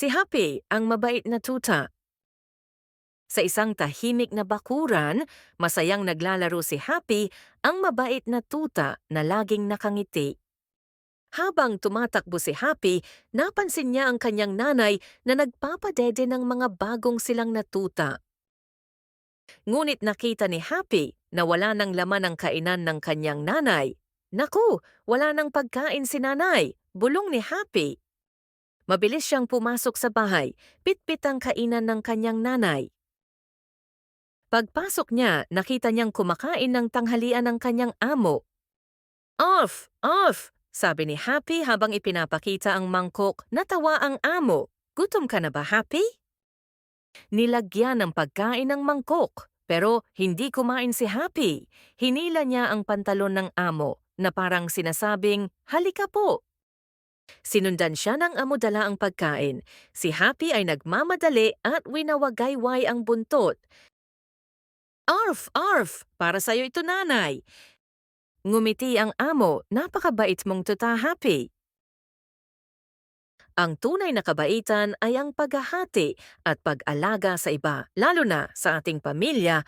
Si Happy, ang mabait na tuta. Sa isang tahimik na bakuran, masayang naglalaro si Happy, ang mabait na tuta na laging nakangiti. Habang tumatakbo si Happy, napansin niya ang kanyang nanay na nagpapadede ng mga bagong silang na tuta. Ngunit nakita ni Happy na wala ng laman ang kainan ng kanyang nanay. Naku, wala ng pagkain si nanay, bulong ni Happy. Mabilis siyang pumasok sa bahay, pitpit ang kainan ng kanyang nanay. Pagpasok niya, nakita niyang kumakain ng tanghalian ng kanyang amo. Off! Off! Sabi ni Happy habang ipinapakita ang mangkok, natawa ang amo. Gutom ka na ba, Happy? Nilagyan ng pagkain ng mangkok, pero hindi kumain si Happy. Hinila niya ang pantalon ng amo na parang sinasabing, halika po. Sinundan siya ng amo dala ang pagkain. Si Happy ay nagmamadali at winawagayway ang buntot. Arf! Arf! Para sa'yo ito, nanay. Ngumiti ang amo, napakabait mong tuta, Happy. Ang tunay na kabaitan ay ang paghahati at pag-alaga sa iba, lalo na sa ating pamilya